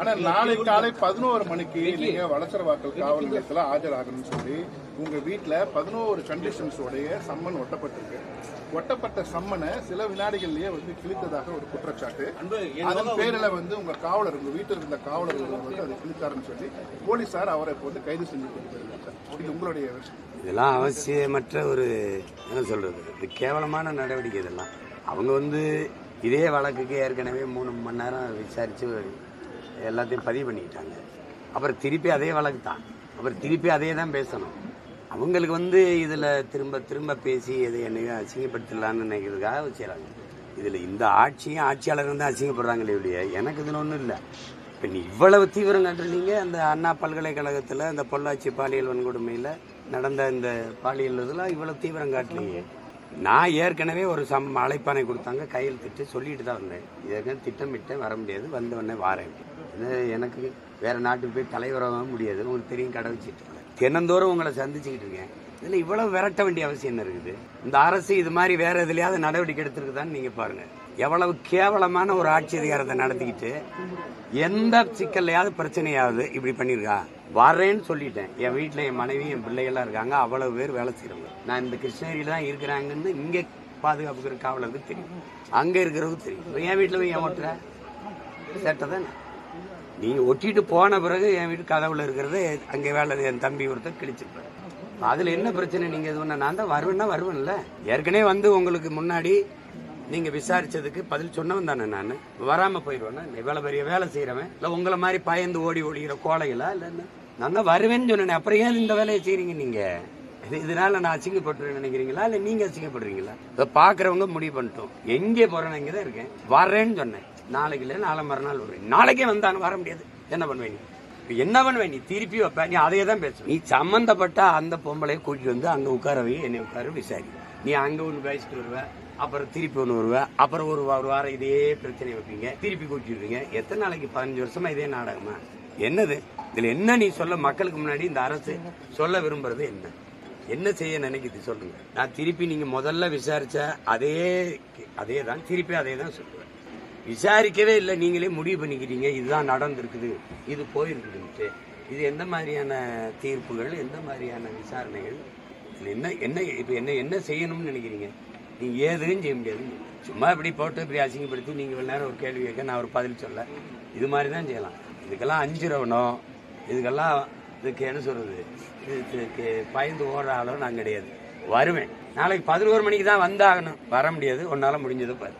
ஆனா நாளை காலை பதினோரு மணிக்கு நீங்க வளசரவாக்கல் காவல் நிலையத்துல ஆஜராகணும்னு சொல்லி உங்க வீட்டுல பதினோரு கண்டிஷன்ஸ் உடைய சம்மன் ஒட்டப்பட்டிருக்கு. ஒட்டப்பட்ட சம்மனை சில வினாடிகள்லயே வந்து கிழித்ததாக ஒரு குற்றச்சாட்டு. அதன் பேரில் வந்து உங்க காவலர் உங்க வீட்டில் இருந்த காவலர் வந்து அதை கிழித்தாருன்னு சொல்லி போலீசார் அவரை இப்போ வந்து கைது செஞ்சு கொடுத்திருக்காங்க. இது உங்களுடைய இதெல்லாம் அவசியமற்ற ஒரு என்ன சொல்றது? இது கேவலமான நடவடிக்கை இதெல்லாம். அவங்க வந்து இதே வழக்குக்கு ஏற்கனவே மூணு மணி நேரம் விசாரிச்சு எல்லாத்தையும் பதிவு பண்ணிக்கிட்டாங்க. அப்புறம் திருப்பி அதே வழக்கு தான். அப்புறம் திருப்பி அதே தான் பேசணும். அவங்களுக்கு வந்து இதில் திரும்ப திரும்ப பேசி எது என்னையும் அசிங்கப்படுத்தலான்னு நினைக்கிறதுக்காக செய்கிறாங்க இதில் இந்த ஆட்சியும் ஆட்சியாளரும் தான் அசிங்கப்படுறாங்களே இல்லையா எனக்கு இதில் ஒன்றும் இல்லை. இப்போ நீ இவ்வளவு தீவிரம் காட்டுறீங்க அந்த அண்ணா பல்கலைக்கழகத்தில் அந்த பொள்ளாச்சி பாலியல் வன்கொடுமையில் நடந்த இந்த பாலியல் இதெல்லாம் இவ்வளோ தீவிரம் காட்டுறீங்க நான் ஏற்கனவே ஒரு சம் அழைப்பானை கொடுத்தாங்க கையெழுத்திட்டு சொல்லிட்டு தான் வந்தேன். ஏற்கனவே திட்டமிட்டேன் வர முடியாது வந்த உடனே வாரேன். எனக்கு வேற நாட்டுக்கு போய் தலைவராக முடியாது உங்களுக்கு தெரியும் கடை வச்சுட்டு தினந்தோறும் உங்களை சந்திச்சுக்கிட்டு இருக்கேன். இதில் இவ்வளோ விரட்ட வேண்டிய அவசியம் என்ன இருக்குது? இந்த அரசு இது மாதிரி வேற எதுலையாவது நடவடிக்கை எடுத்துருக்குதான்னு நீங்கள் பாருங்கள் எவ்வளவு கேவலமான ஒரு ஆட்சி அதிகாரத்தை நடத்திக்கிட்டு எந்த சிக்கல்லையாவது பிரச்சனையாவது இப்படி பண்ணியிருக்கா? வரேன்னு சொல்லிட்டேன். என் வீட்டில் என் மனைவி என் பிள்ளைகள்லாம் இருக்காங்க. அவ்வளவு பேர் வேலை செய்கிறவங்க நான் இந்த கிருஷ்ணகிரியில் தான் இருக்கிறாங்கன்னு இங்கே பாதுகாப்புக்கிற காவலருக்கு தெரியும். அங்கே இருக்கிறவங்க தெரியும். என் வீட்டில் போய் என் ஓட்டுற? சேட்டை தானே? நீ ஒட்டிட்டு போன பிறகு என் வீட்டு கதவுல இருக்கிறது அங்கே வேலை என் தம்பி ஒருத்தர் கிழிச்சிருப்பாரு. அதுல என்ன பிரச்சனை? நீங்க இது பண்ண நான் தான் வருவேன்னா வருவேன்ல. ஏற்கனவே வந்து உங்களுக்கு முன்னாடி நீங்க விசாரிச்சதுக்கு பதில் சொன்னவன் தானே நான்? வராம போயிடுவேன் இவ்வளவு பெரிய வேலை செய்யறவன் இல்ல உங்களை மாதிரி பயந்து ஓடி ஓடிகிற கோலைகளா இல்ல என்ன? நான் தான் வருவேன்னு சொன்னேன். அப்புறம் ஏன் இந்த வேலையை செய்யறீங்க நீங்க? இது இதனால நான் அசிங்கப்பட்டு நினைக்கிறீங்களா? இல்ல நீங்க அசிங்கப்படுறீங்களா? இதை பாக்குறவங்க முடிவு பண்ணிட்டோம். எங்கே போறேன்னு இங்கே தான் இருக்கேன். வரேன்னு சொன்னேன். நாளைக்கு இல்லை நாளை மறுநாள் வருவேன். நாளைக்கே வந்தான்னு வர முடியாது. என்ன பண்ணுவேன் நீ? என்ன பண்ணுவேன் நீ? திருப்பி வைப்ப. நீ அதையே தான் பேசுவ நீ சம்மந்தப்பட்ட அந்த பொம்பளையை கூட்டிட்டு வந்து அங்க உட்கார என்னை உட்கார விசாரி. நீ அங்க ஒன்று பேசிட்டு வருவ. அப்புறம் திருப்பி ஒன்று வருவேன் அப்புறம் ஒரு ஒரு வாரம் இதே பிரச்சனை வைப்பீங்க. திருப்பி கூட்டிடுவீங்க. எத்தனை நாளைக்கு? பதினஞ்சு வருஷமா இதே நாடகமா? என்னது? இதுல என்ன நீ சொல்ல மக்களுக்கு முன்னாடி இந்த அரசு சொல்ல விரும்புறது என்ன? என்ன செய்ய நினைக்குது சொல்லுங்க. நான் திருப்பி நீங்க முதல்ல விசாரிச்ச அதே அதே தான் திருப்பி அதே தான் சொல்லுவேன். விசாரிக்கவே இல்லை. நீங்களே முடிவு பண்ணிக்கிறீங்க. இதுதான் நடந்திருக்குது. இது போயிருக்குதுன்ட்டு. இது எந்த மாதிரியான தீர்ப்புகள்? எந்த மாதிரியான விசாரணைகள்? என்ன என்ன இப்போ என்ன என்ன செய்யணும்னு நினைக்கிறீங்க? நீங்க ஏதுன்னு செய்ய முடியாது. சும்மா இப்படி போட்டு இப்படி அசிங்கப்படுத்தி நீங்க இவ்வளவு நேரம் ஒரு கேள்வி கேட்க நான் ஒரு பதில் சொல்ல. இது மாதிரி தான் செய்யலாம். இதுக்கெல்லாம் அஞ்சு ரவணம். இதுக்கெல்லாம் இதுக்கு என்ன சொல்றது? இதுக்கு பயந்து ஓடுற ஆளும் நான் கிடையாது. வருவேன். நாளைக்கு பதினோரு மணிக்கு தான் வந்தாகணும். வர முடியாது. உன்னால் முடிஞ்சது பாரு.